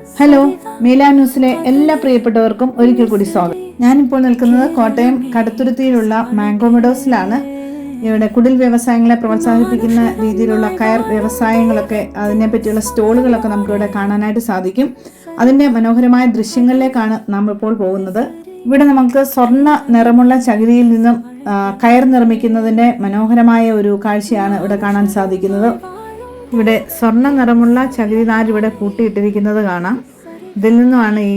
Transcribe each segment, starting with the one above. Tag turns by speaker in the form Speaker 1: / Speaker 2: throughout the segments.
Speaker 1: Hello Meela ന്യൂസിലെ എല്ലാ പ്രിയപ്പെട്ടവർക്കും ഒരിക്കൽ കൂടി സ്വാഗതം. ഞാനിപ്പോൾ നിൽക്കുന്നത് കോട്ടയം കടത്തുരുത്തിയിലുള്ള മാംഗോ മെഡോസിലാണ്. ഇവിടെ കുടിൽ വ്യവസായങ്ങളെ പ്രോത്സാഹിപ്പിക്കുന്ന രീതിയിലുള്ള കയർ വ്യവസായങ്ങളൊക്കെ അതിനെപ്പറ്റിയുള്ള സ്റ്റോളുകളൊക്കെ നമുക്കിവിടെ കാണാനായിട്ട് സാധിക്കും. അതിന്റെ മനോഹരമായ ദൃശ്യങ്ങളിലേക്കാണ് നാം ഇപ്പോൾ പോകുന്നത്. ഇവിടെ നമുക്ക് സ്വർണ നിറമുള്ള ചകിരിയിൽ നിന്നും കയർ നിർമ്മിക്കുന്നതിന്റെ മനോഹരമായ ഒരു കാഴ്ചയാണ് ഇവിടെ കാണാൻ സാധിക്കുന്നത്. ഇവിടെ സ്വർണ നിറമുള്ള ചകിരി നാര് ഇവിടെ കൂട്ടിയിട്ടിരിക്കുന്നത് കാണാം. ഇതിൽ നിന്നുമാണ് ഈ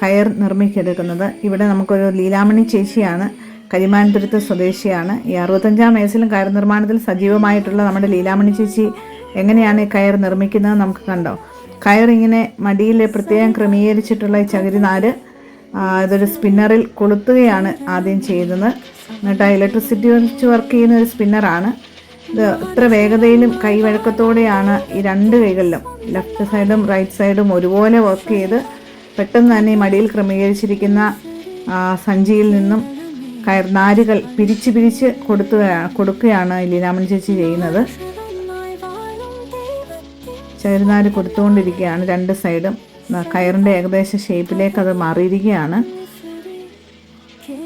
Speaker 1: കയർ നിർമ്മിച്ചെടുക്കുന്നത് ഇവിടെ നമുക്കൊരു ലീലാമണി ചേച്ചിയാണ് കരിമാനത്തുരുത്ത് സ്വദേശിയാണ്. ഈ അറുപത്തഞ്ചാം വയസ്സിലും കയർ നിർമ്മാണത്തിൽ സജീവമായിട്ടുള്ള നമ്മുടെ ലീലാമണി ചേച്ചി എങ്ങനെയാണ് ഈ കയർ നിർമ്മിക്കുന്നത് നമുക്ക് കണ്ടോ. കയർ ഇങ്ങനെ മടിയിൽ പ്രത്യേകം ക്രമീകരിച്ചിട്ടുള്ള ഈ ചകിരി നാര് ഇതൊരു സ്പിന്നറിൽ കൊളുത്തുകയാണ് ആദ്യം ചെയ്യുന്നത് എന്നിട്ട് ഇലക്ട്രിസിറ്റി വെച്ച് വർക്ക് ചെയ്യുന്ന ഒരു സ്പിന്നറാണ്. ഇത് ഇത്ര വേഗതയിലും കൈവഴക്കത്തോടെയാണ് ഈ രണ്ട് കൈകളിലും ലെഫ്റ്റ് സൈഡും റൈറ്റ് സൈഡും ഒരുപോലെ വർക്ക് ചെയ്ത് പെട്ടെന്ന് തന്നെ മടിയിൽ ക്രമീകരിച്ചിരിക്കുന്ന സഞ്ചിയിൽ നിന്നും കയർ നാരുകൾ പിരിച്ച് പിരിച്ച് കൊടുത്തുകയാണ് കൊടുക്കുകയാണ് ലീലാമണി ചേച്ചി ചെയ്യുന്നത്. ചേരുനാര് കൊടുത്തുകൊണ്ടിരിക്കുകയാണ് രണ്ട് സൈഡും. കയറിന്റെ ഏകദേശ ഷേപ്പിലേക്ക് അത് മാറിയിരിക്കുകയാണ്.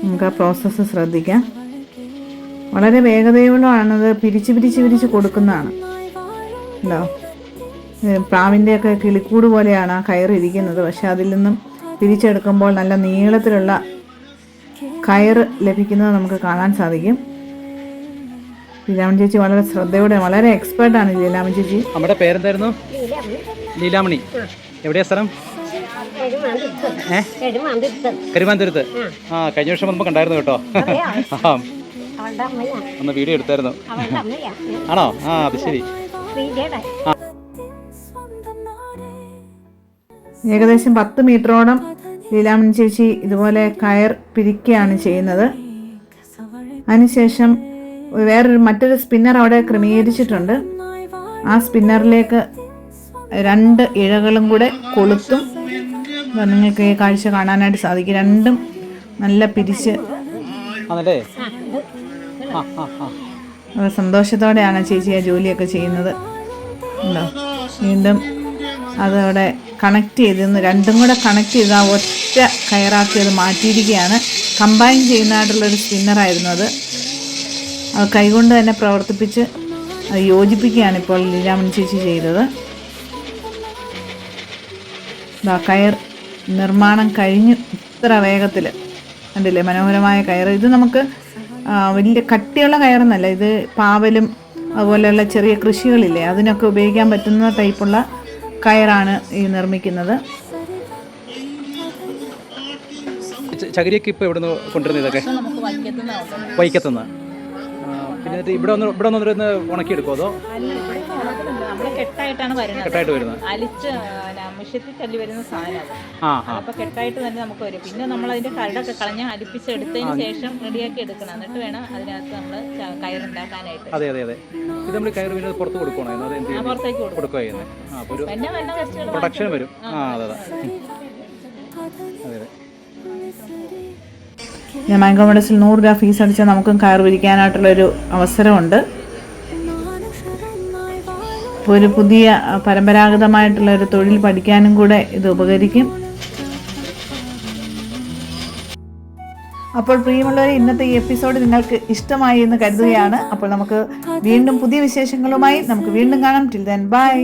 Speaker 1: നമുക്ക് ആ പ്രോസസ്സ് ശ്രദ്ധിക്കാം. വളരെ വേഗതയോടാണത് പിരിച്ച് പിരിച്ച് പിരിച്ച് കൊടുക്കുന്നതാണ്. ഉണ്ടോ പ്രാവിന്റെയൊക്കെ കിളിക്കൂട് പോലെയാണ് ആ കയറിരിക്കുന്നത് പക്ഷെ അതിൽ നിന്നും പിരിച്ചെടുക്കുമ്പോൾ നല്ല നീളത്തിലുള്ള കയർ ലഭിക്കുന്നത് നമുക്ക് കാണാൻ സാധിക്കും. ലീലാമൺ ചേച്ചി വളരെ ശ്രദ്ധയോടെ വളരെ എക്സ്പേർട്ടാണ് ലീലാമൺ ചേച്ചി
Speaker 2: നമ്മുടെ പേരെന്തായിരുന്നു? ലീലാമണി. എവിടെയാണ് സ്ഥലം? കരുമാന്തുരുത്ത് കരുമാന്തുരത്ത് ആ കഴിഞ്ഞ വർഷം നമുക്ക് കണ്ടായിരുന്നു കേട്ടോ. ആ ഒന്ന് വീഡിയോ എടുത്തായിരുന്നു. ആണോ? ആ അത് ശരി.
Speaker 1: ഏകദേശം പത്ത് മീറ്ററോളം ലീലാമണി ചേച്ചി ഇതുപോലെ കയർ പിരിക്കുകയാണ് ചെയ്യുന്നത്. അതിനുശേഷം വേറൊരു മറ്റൊരു സ്പിന്നർ അവിടെ ക്രമീകരിച്ചിട്ടുണ്ട്. ആ സ്പിന്നറിലേക്ക് രണ്ട് ഇഴകളും കൂടെ കൊളുത്തും. നിങ്ങൾക്ക് ഈ കാഴ്ച കാണാനായിട്ട് സാധിക്കും. രണ്ടും നല്ല പിരിച്ച്
Speaker 2: ആണല്ലേ?
Speaker 1: വളരെ സന്തോഷത്തോടെയാണ് ചേച്ചി ആ ജോലിയൊക്കെ ചെയ്യുന്നത്. ഉണ്ടോ? വീണ്ടും അതവിടെ കണക്ട് ചെയ്തിരുന്നു രണ്ടും കൂടെ കണക്ട് ചെയ്ത് ആ ഒറ്റ കയറാക്കി അത് മാറ്റിയിരിക്കുകയാണ്. കമ്പൈൻ ചെയ്യുന്നതായിട്ടുള്ളൊരു സ്പിന്നറായിരുന്നു അത്. അത് കൈകൊണ്ട് തന്നെ പ്രവർത്തിപ്പിച്ച് യോജിപ്പിക്കുകയാണ് ഇപ്പോൾ ലീലാമണി ചേച്ചി ചെയ്തത്. കയർ നിർമ്മാണം കഴിഞ്ഞു ഇത്ര വേഗത്തിൽ കണ്ടില്ലേ? മനോഹരമായ കയർ. ഇത് നമുക്ക് വലിയ കട്ടിയുള്ള കയറൊന്നല്ല. ഇത് പാവലും അതുപോലെയുള്ള ചെറിയ കൃഷികളില്ലേ അതിനൊക്കെ ഉപയോഗിക്കാൻ പറ്റുന്ന ടൈപ്പുള്ള കയറാണ് ഈ നിർമ്മിക്കുന്നത്.
Speaker 2: ചകിരിയൊക്കെ ഇപ്പോൾ ഇവിടെ നിന്ന് കൊണ്ടുവരുന്നത് ഇതൊക്കെ? വൈക്കത്തുനിന്ന് പിന്നെ ഇവിടെ ഒന്ന് ഇവിടെ ഒന്ന് ഉണക്കിയെടുക്കുമോ അതോ?
Speaker 3: നമ്മൾ കെട്ടായിട്ടാണ് വരുന്നത്.
Speaker 2: കെട്ടായിട്ട് വരുന്നത്.
Speaker 3: അലിച്ച് മിഷ്യത്തിൽ തല്ലി വരുന്ന സാധനം അത്.
Speaker 2: ആ ആ.
Speaker 3: അപ്പൊ കെട്ടായിട്ട് തന്നെ നമുക്ക് വരും. പിന്നെ നമ്മൾ അതിന്റെ കരടൊക്കെ കളഞ്ഞ് അലിപ്പിച്ചെടുത്തതിന് ശേഷം റെഡിയാക്കി എടുക്കണം. എന്നിട്ട് വേണം അതിനകത്ത് നമ്മൾ കയറുണ്ടാക്കാനായിട്ട്.
Speaker 2: അതെ അതെ അതെ. ഇത് നമ്മൾ കയറ് പിന്നെ പുറത്ത് കൊടുക്കണോ അത് എന്ത്
Speaker 3: ആ പുറത്തേക്ക്
Speaker 2: കൊടുക്കുക ചെയ്യുന്നത്. പ്രൊഡക്ഷൻ വരും. ആ അതെ
Speaker 1: മാംഗോ മെഡസിൽ നൂറ് രൂപ ഫീസ് അടിച്ചാൽ നമുക്കും കയർ വിരിക്കാനായിട്ടുള്ളൊരു അവസരമുണ്ട്. ഒരു പുതിയ പരമ്പരാഗതമായിട്ടുള്ള ഒരു തൊഴിൽ പഠിക്കാനും കൂടെ ഇത് ഉപകരിക്കും. അപ്പോൾ പ്രിയമുള്ളവരെ ഇന്നത്തെ ഈ എപ്പിസോഡ് നിങ്ങൾക്ക് ഇഷ്ടമായി എന്ന് കരുതുകയാണ്. അപ്പോൾ നമുക്ക് വീണ്ടും പുതിയ വിശേഷങ്ങളുമായി നമുക്ക് വീണ്ടും കാണാം. Till then bye